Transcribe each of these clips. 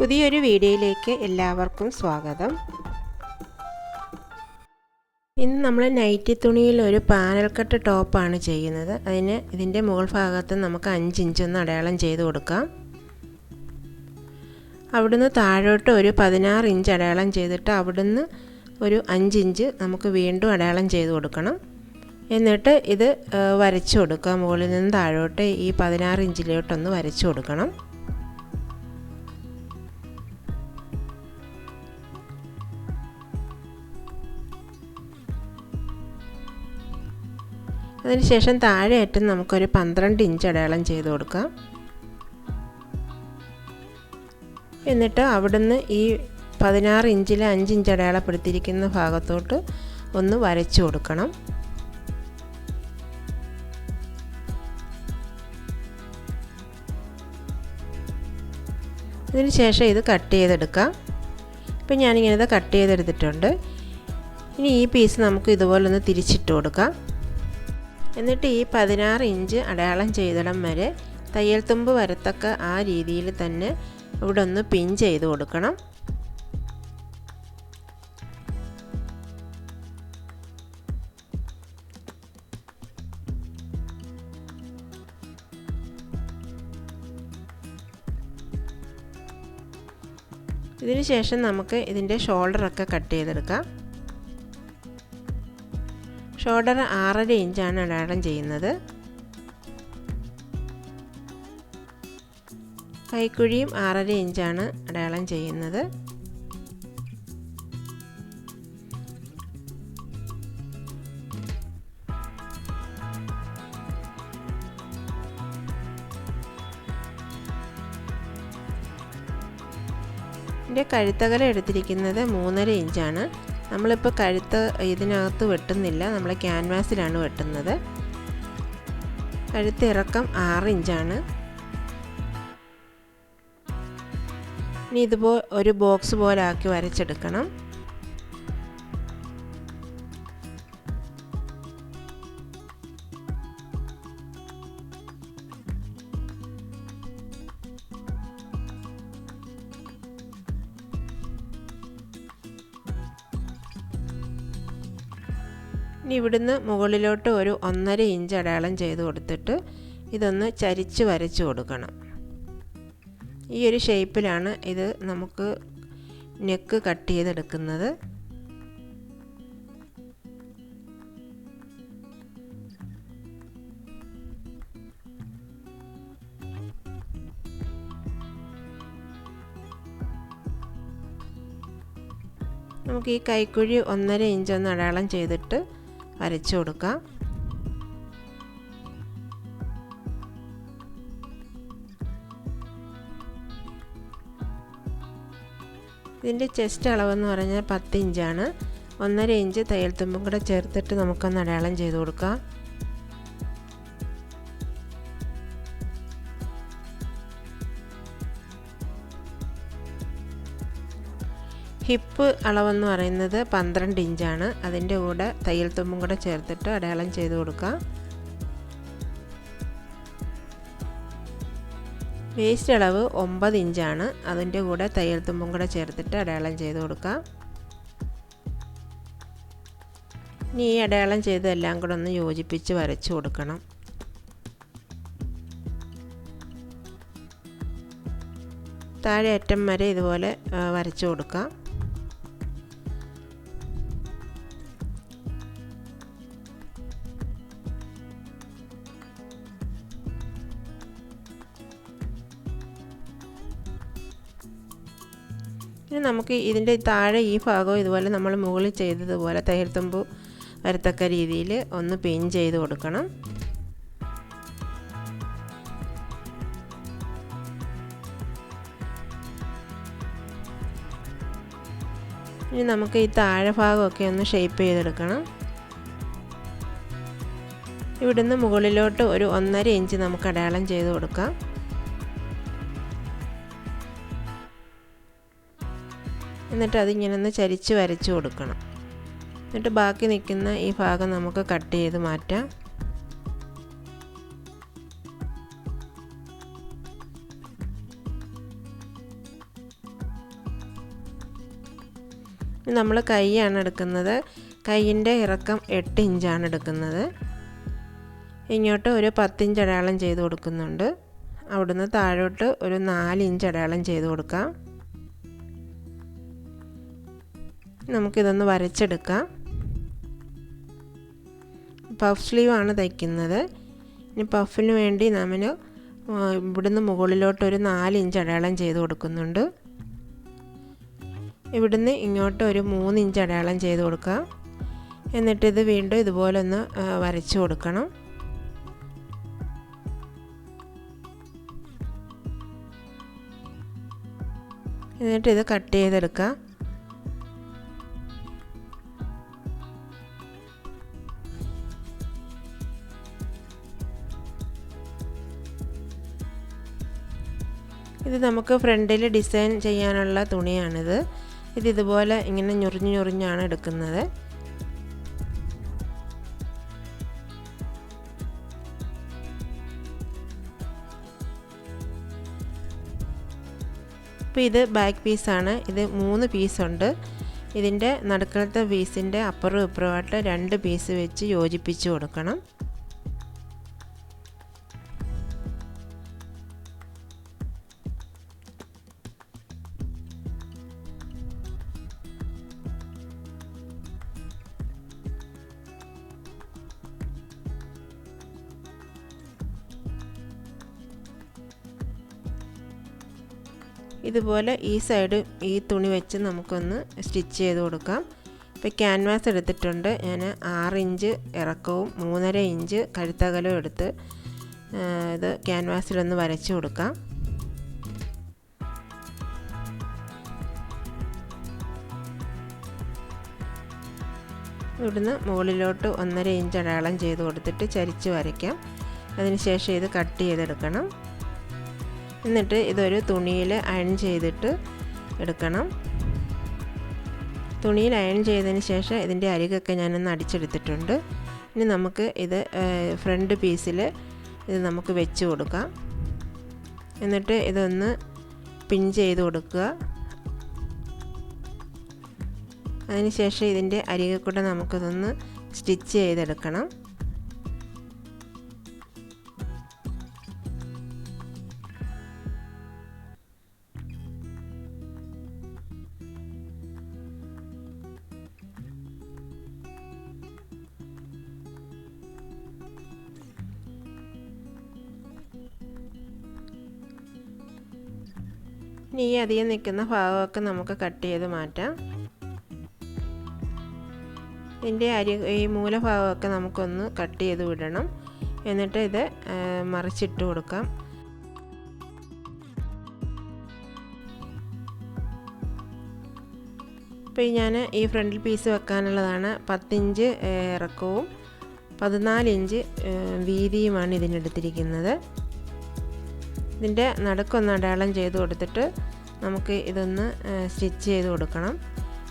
പുതിയൊരു വീഡിയോയിലേക്ക് എല്ലാവർക്കും സ്വാഗതം. ഇന്ന് നമ്മൾ നൈറ്റി തുണിയിൽ ഒരു പാനൽ കട്ട് ടോപ്പാണ് ചെയ്യുന്നത്. അതിന് ഇതിന്റെ മുകൾ ഭാഗത്ത് നമുക്ക് അഞ്ച് ഇഞ്ചൊന്ന് അടയാളം ചെയ്ത് കൊടുക്കാം. അവിടുന്ന് താഴോട്ട് ഒരു പതിനാറ് ഇഞ്ച് അടയാളം ചെയ്തിട്ട് അവിടുന്ന് ഒരു അഞ്ച് ഇഞ്ച് നമുക്ക് വീണ്ടും അടയാളം ചെയ്ത് കൊടുക്കണം. എന്നിട്ട് ഇത് വരച്ചു കൊടുക്കുക. മുകളിൽ നിന്ന് താഴോട്ട് ഈ പതിനാറ് ഇഞ്ചിലോട്ടൊന്ന് വരച്ചു കൊടുക്കണം. അതിനുശേഷം താഴെയായിട്ട് നമുക്കൊരു പന്ത്രണ്ട് ഇഞ്ച് അടയാളം ചെയ്ത് കൊടുക്കാം. എന്നിട്ട് അവിടുന്ന് ഈ പതിനാറ് ഇഞ്ചിൽ അഞ്ച് ഇഞ്ച് അടയാളപ്പെടുത്തിയിരിക്കുന്ന ഭാഗത്തോട്ട് ഒന്ന് വരച്ചു കൊടുക്കണം. ശേഷം ഇത് കട്ട് ചെയ്തെടുക്കാം. ഇപ്പം ഞാനിങ്ങനെ ഇത് കട്ട് ചെയ്തെടുത്തിട്ടുണ്ട്. ഇനി ഈ പീസ് നമുക്ക് ഇതുപോലെ ഒന്ന് തിരിച്ചിട്ട് കൊടുക്കാം. എന്നിട്ട് ഈ പതിനാറ് ഇഞ്ച് അടയാളം ചെയ്തിടം വരെ തയ്യൽ തുമ്പ് വരത്തക്ക ആ രീതിയിൽ തന്നെ ഇവിടെ ഒന്ന് പിൻ ചെയ്ത് കൊടുക്കണം. ഇതിനുശേഷം നമുക്ക് ഇതിന്റെ ഷോൾഡറൊക്കെ കട്ട് ചെയ്തെടുക്കാം. ഷോൾഡർ ആറര ഇഞ്ചാണ് അടയാളം ചെയ്യുന്നത്. കൈക്കുഴിയും ആറര ഇഞ്ചാണ് അടയാളം ചെയ്യുന്നത്. എന്റെ കഴുത്തകല എടുത്തിരിക്കുന്നത് മൂന്നര ഇഞ്ചാണ്. നമ്മളിപ്പോൾ കഴുത്ത് ഇതിനകത്ത് വെട്ടുന്നില്ല നമ്മൾ ക്യാൻവാസിലാണ് വെട്ടുന്നത്. കഴുത്ത് ഇറക്കം ആറ് ഇഞ്ചാണ്. ഇനി ഇതുപോലെ ഒരു ബോക്സ് പോലെ ആക്കി വരച്ചെടുക്കണം. ഇനി ഇവിടുന്ന് മുകളിലോട്ട് ഒരു ഒന്നര ഇഞ്ച് അടയാളം ചെയ്ത് കൊടുത്തിട്ട് ഇതൊന്ന് ചരിച്ച് വരച്ച് കൊടുക്കണം. ഈ ഒരു ഷേപ്പിലാണ് ഇത് നമുക്ക് നെക്ക് കട്ട് ചെയ്തെടുക്കുന്നത്. നമുക്ക് ഈ കൈക്കുഴി ഒന്നര ഇഞ്ച് ഒന്ന് അടയാളം ചെയ്തിട്ട് വരച്ചു കൊടുക്കാം. ഇതിന്റെ ചെസ്റ്റ് അളവെന്ന് പറഞ്ഞാൽ പത്ത് ഇഞ്ചാണ് ഒന്നര ഇഞ്ച് തയ്യൽ തുമ്പും കൂടെ ചേർത്തിട്ട് നമുക്കൊന്ന് അടയാളം ചെയ്ത് കൊടുക്കാം. ഹിപ്പ് അളവെന്ന് പറയുന്നത് പന്ത്രണ്ട് ഇഞ്ചാണ്. അതിന്റെ കൂടെ തയ്യൽ തുമ്പും കൂടെ ചേർത്തിട്ട് അടയാളം ചെയ്ത് കൊടുക്കാം വേസ്റ്റ് അളവ് ഒമ്പത് ഇഞ്ചാണ്. അതിന്റെ കൂടെ തയ്യൽ തുമ്പും കൂടെ ചേർത്തിട്ട് അടയാളം ചെയ്ത് കൊടുക്കാം ഇനി ഈ അടയാളം ചെയ്ത് എല്ലാം കൂടെ ഒന്ന് യോജിപ്പിച്ച് വരച്ചു കൊടുക്കണം. താഴെ അറ്റം വരെ ഇതുപോലെ വരച്ചു കൊടുക്കാം. ഇനി നമുക്ക് ഇതിന്റെ താഴെ ഈ ഭാഗം ഇതുപോലെ നമ്മൾ മുകളിൽ ചെയ്തതുപോലെ തയ്യൽ വരത്തക്ക രീതിയിൽ ഒന്ന് പിൻ ചെയ്ത് കൊടുക്കണം. ഇനി നമുക്ക് ഈ താഴെ ഭാഗമൊക്കെ ഒന്ന് ഷേപ്പ് ചെയ്തെടുക്കണം. ഇവിടുന്ന് മുകളിലോട്ട് ഒരു ഒന്നര ഇഞ്ച് നമുക്ക് അടയാളം ചെയ്ത് കൊടുക്കാം. എന്നിട്ട് അതിങ്ങനെ ഒന്ന് ചരിച്ച് വരച്ച് കൊടുക്കണം. എന്നിട്ട് ബാക്കി നിൽക്കുന്ന ഈ ഭാഗം നമുക്ക് കട്ട് ചെയ്ത് മാറ്റാം. നമ്മൾ കൈയാണ് എടുക്കുന്നത്. കൈയിന്റെ ഇറക്കം എട്ട് ഇഞ്ചാണ് എടുക്കുന്നത്. ഇങ്ങോട്ട് ഒരു പത്തിഞ്ച് അടയാളം ചെയ്ത് കൊടുക്കുന്നുണ്ട്. അവിടുന്ന് താഴോട്ട് ഒരു നാലിഞ്ച് അടയാളം ചെയ്ത് കൊടുക്കാം. നമുക്കിതൊന്ന് വരച്ചെടുക്കാം. പഫ് സ്ലീവ് ആണ് തയ്ക്കുന്നത്. ഇനി പഫിന് വേണ്ടി നമ്മൾ ഇവിടുന്ന് മുകളിലോട്ട് ഒരു നാല് ഇഞ്ച് അടയാളം ചെയ്ത് കൊടുക്കുന്നുണ്ട്. ഇവിടുന്ന് ഇങ്ങോട്ട് ഒരു മൂന്ന് ഇഞ്ച് അടയാളം ചെയ്ത് കൊടുക്കാം. എന്നിട്ടിത് വീണ്ടും ഇതുപോലെ ഒന്ന് വരച്ചു കൊടുക്കണം. എന്നിട്ട് ഇത് കട്ട് ചെയ്തെടുക്കാം. ഇത് നമുക്ക് ഫ്രണ്ടിൽ ഡിസൈൻ ചെയ്യാനുള്ള തുണിയാണിത്. ഇത് ഇതുപോലെ ഇങ്ങനെ ഞൊറിഞ്ഞ് ഞൊറിഞ്ഞാണ് എടുക്കുന്നത്. അപ്പോൾ ഇത് ബാക്ക് പീസാണ് ഇത് മൂന്ന് പീസുണ്ട് ഇതിന്റെ നടുക്കളത്തെ പീസിന്റെ അപ്പുറവും ഇപ്പുറമായിട്ട് രണ്ട് പീസ് വെച്ച് യോജിപ്പിച്ച് കൊടുക്കണം. ഇതുപോലെ ഈ സൈഡ് ഈ തുണി വെച്ച് നമുക്കൊന്ന് സ്റ്റിച്ച് ചെയ്ത് കൊടുക്കാം. ഇപ്പോൾ ക്യാൻവാസ് എടുത്തിട്ടുണ്ട്. ഞാൻ ആറ് ഇഞ്ച് ഇറക്കവും മൂന്നര ഇഞ്ച് കഴുത്തകലവും എടുത്ത് ഇത് ക്യാൻവാസിലൊന്ന് വരച്ച് കൊടുക്കാം. ഇവിടുന്ന് മുകളിലോട്ട് ഒന്നര ഇഞ്ച് അടയാളം ചെയ്ത് കൊടുത്തിട്ട് ചരിച്ച് വരയ്ക്കാം. അതിനുശേഷം ഇത് കട്ട് ചെയ്തെടുക്കണം. എന്നിട്ട് ഇതൊരു തുണിയിൽ അയൺ ചെയ്തിട്ട് എടുക്കണം. തുണിയിൽ അയൺ ചെയ്തതിന് ശേഷം ഇതിന്റെ അരികൊക്കെ ഞാനൊന്ന് അടിച്ചെടുത്തിട്ടുണ്ട്. ഇനി നമുക്ക് ഇത് ഫ്രണ്ട് പീസിൽ ഇത് നമുക്ക് വെച്ച് കൊടുക്കാം. എന്നിട്ട് ഇതൊന്ന് പിൻ ചെയ്ത് കൊടുക്കുക. അതിനുശേഷം ഇതിന്റെ അരികെ കൂടെ നമുക്കിതൊന്ന് സ്റ്റിച്ച് ചെയ്തെടുക്കണം. ഇനി ഈ അധികം നിൽക്കുന്ന ഭാഗമൊക്കെ നമുക്ക് കട്ട് ചെയ്ത് മാറ്റാം. ഇതിന്റെ അരി ഈ മൂലഭാഗമൊക്കെ നമുക്കൊന്ന് കട്ട് ചെയ്ത് വിടണം. എന്നിട്ട് ഇത് മറിച്ചിട്ട് കൊടുക്കാം. ഇപ്പോൾ ഞാൻ ഈ ഫ്രണ്ടിൽ പീസ് വെക്കാനുള്ളതാണ് പത്തിഞ്ച് ഇറക്കവും പതിനാലിഞ്ച് വീതിയുമാണ് ഇതിനെടുത്തിരിക്കുന്നത്. ഇതിന്റെ നടുക്കൊന്ന് അടയാളം ചെയ്ത് കൊടുത്തിട്ട് നമുക്ക് ഇതൊന്ന് സ്റ്റിച്ച് ചെയ്ത് കൊടുക്കണം.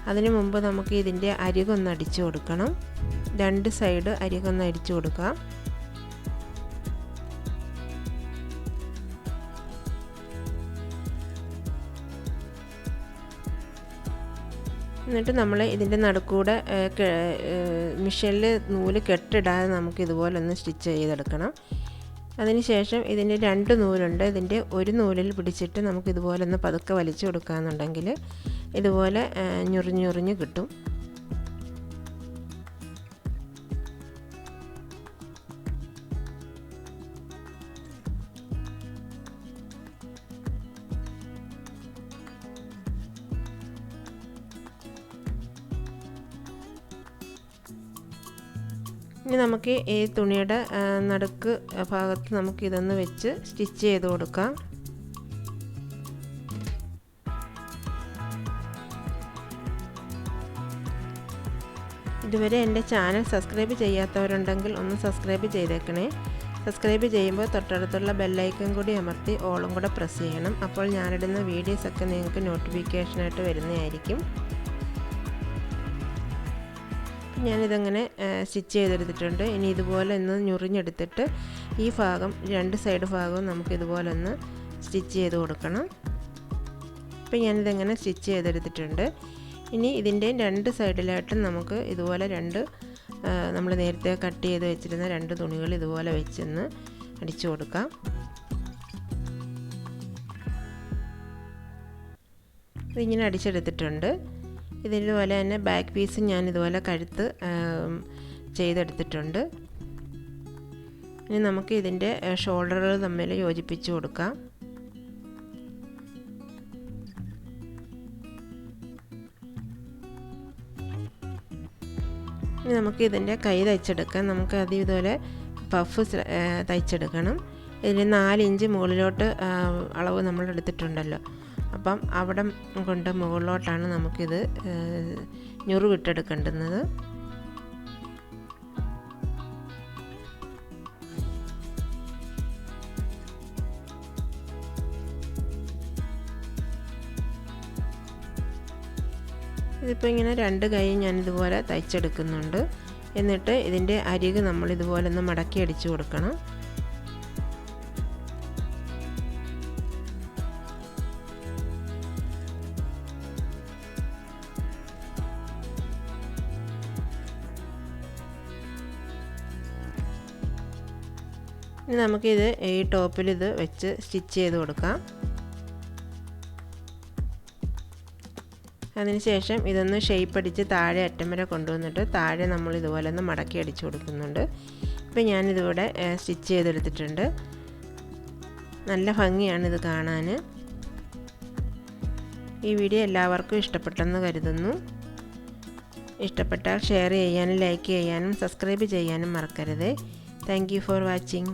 അതിന് മുമ്പ് നമുക്ക് ഇതിന്റെ അരികൊന്ന് അടിച്ചു കൊടുക്കണം. രണ്ട് സൈഡ് അരികൊന്ന് അടിച്ചു കൊടുക്കാം എന്നിട്ട് നമ്മൾ ഇതിന്റെ നടുക്കൂടെ മിഷനിൽ നൂൽ കെട്ടിടാതെ നമുക്ക് ഇതുപോലെ ഒന്ന് സ്റ്റിച്ച് ചെയ്തെടുക്കണം. അതിനുശേഷം ഇതിന്റെ രണ്ട് നൂലുണ്ട്. ഇതിന്റെ ഒരു നൂലിൽ പിടിച്ചിട്ട് നമുക്ക് ഇതുപോലെ ഒന്ന് പതുക്കെ വലിച്ചു കൊടുക്കുകയെന്നുണ്ടെങ്കിൽ ഇതുപോലെ ഞുറിഞ്ഞുറിഞ്ഞ് കിട്ടും. ഇനി നമുക്ക് ഈ തുണിയുടെ നടുക്ക് ഭാഗത്ത് നമുക്ക് ഇതൊന്ന് വെച്ച് സ്റ്റിച്ച് ചെയ്ത് കൊടുക്കാം. ഇതുവരെ എന്റെ ചാനൽ സബ്സ്ക്രൈബ് ചെയ്യാത്തവരുണ്ടെങ്കിൽ ഒന്ന് സബ്സ്ക്രൈബ് ചെയ്തേക്കണേ. സബ്സ്ക്രൈബ് ചെയ്യുമ്പോൾ തൊട്ടടുത്തുള്ള ബെല്ലൈക്കൻ കൂടി അമർത്തി ഓളും കൂടെ പ്രസ് ചെയ്യണം. അപ്പോൾ ഞാനിടുന്ന വീഡിയോസൊക്കെ നിങ്ങൾക്ക് നോട്ടിഫിക്കേഷനായിട്ട് വരുന്നതായിരിക്കും. ഞാനിതങ്ങനെ സ്റ്റിച്ച് ചെയ്തെടുത്തിട്ടുണ്ട്. ഇനി ഇതുപോലെ ഒന്ന് ഞുറിഞ്ഞെടുത്തിട്ട് ഈ ഭാഗം രണ്ട് സൈഡ് ഭാഗവും നമുക്ക് ഇതുപോലെ ഒന്ന് സ്റ്റിച്ച് ചെയ്ത് കൊടുക്കണം. ഇപ്പം ഞാനിതങ്ങനെ സ്റ്റിച്ച് ചെയ്തെടുത്തിട്ടുണ്ട്. ഇനി ഇതിന്റെ രണ്ട് സൈഡിലായിട്ടും നമുക്ക് ഇതുപോലെ രണ്ട് നമ്മൾ നേരത്തെ കട്ട് ചെയ്ത് വെച്ചിരുന്ന രണ്ട് തുണികൾ ഇതുപോലെ വെച്ചൊന്ന് അടിച്ചു കൊടുക്കാം. ഇതിങ്ങനെ അടിച്ചെടുത്തിട്ടുണ്ട്. ഇതിതുപോലെ തന്നെ ബാക്ക് പീസ് ഞാൻ ഇതുപോലെ കഴുത്ത് ചെയ്തെടുത്തിട്ടുണ്ട്. ഇനി നമുക്ക് ഇതിന്റെ ഷോൾഡറുകൾ തമ്മിൽ യോജിപ്പിച്ച് കൊടുക്കാം. ഇനി നമുക്ക് ഇതിന്റെ കൈ തയ്ച്ചെടുക്കാം. നമുക്ക് അത് ഇതുപോലെ പഫ് തയ്ച്ചെടുക്കണം. ഇതിന് നാലിഞ്ച് മുകളിലോട്ട് അളവ് നമ്മൾ എടുത്തിട്ടുണ്ടല്ലോ. അപ്പം അവിടെ കൊണ്ട് മുകളിലോട്ടാണ് നമുക്കിത് ഞുറുവിട്ടെടുക്കേണ്ടുന്നത്. ഇതിപ്പോൾ ഇങ്ങനെ രണ്ട് കൈ ഞാൻ ഇതുപോലെ തയ്ച്ചെടുക്കുന്നുണ്ട്. എന്നിട്ട് ഇതിന്റെ അരിക് നമ്മൾ ഇതുപോലെ ഒന്ന് മടക്കി അടിച്ചു കൊടുക്കണം. ഇനി നമുക്കിത് ഈ ടോപ്പിൽ ഇത് വെച്ച് സ്റ്റിച്ച് ചെയ്ത് കൊടുക്കാം. അതിനുശേഷം ഇതൊന്ന് ഷേപ്പ് അടിച്ച് താഴെ അറ്റം വരെ കൊണ്ടുവന്നിട്ട് താഴെ നമ്മൾ ഇതുപോലെ ഒന്ന് മടക്കി അടിച്ചു കൊടുക്കുന്നുണ്ട്. ഇപ്പം ഞാനിതിവിടെ സ്റ്റിച്ച് ചെയ്തെടുത്തിട്ടുണ്ട്. നല്ല ഭംഗിയാണ് ഇത് കാണാൻ. ഈ വീഡിയോ എല്ലാവർക്കും ഇഷ്ടപ്പെട്ടെന്ന് കരുതുന്നു. ഇഷ്ടപ്പെട്ടാൽ ഷെയർ ചെയ്യാനും ലൈക്ക് ചെയ്യാനും സബ്സ്ക്രൈബ് ചെയ്യാനും മറക്കരുത്. Thank for watching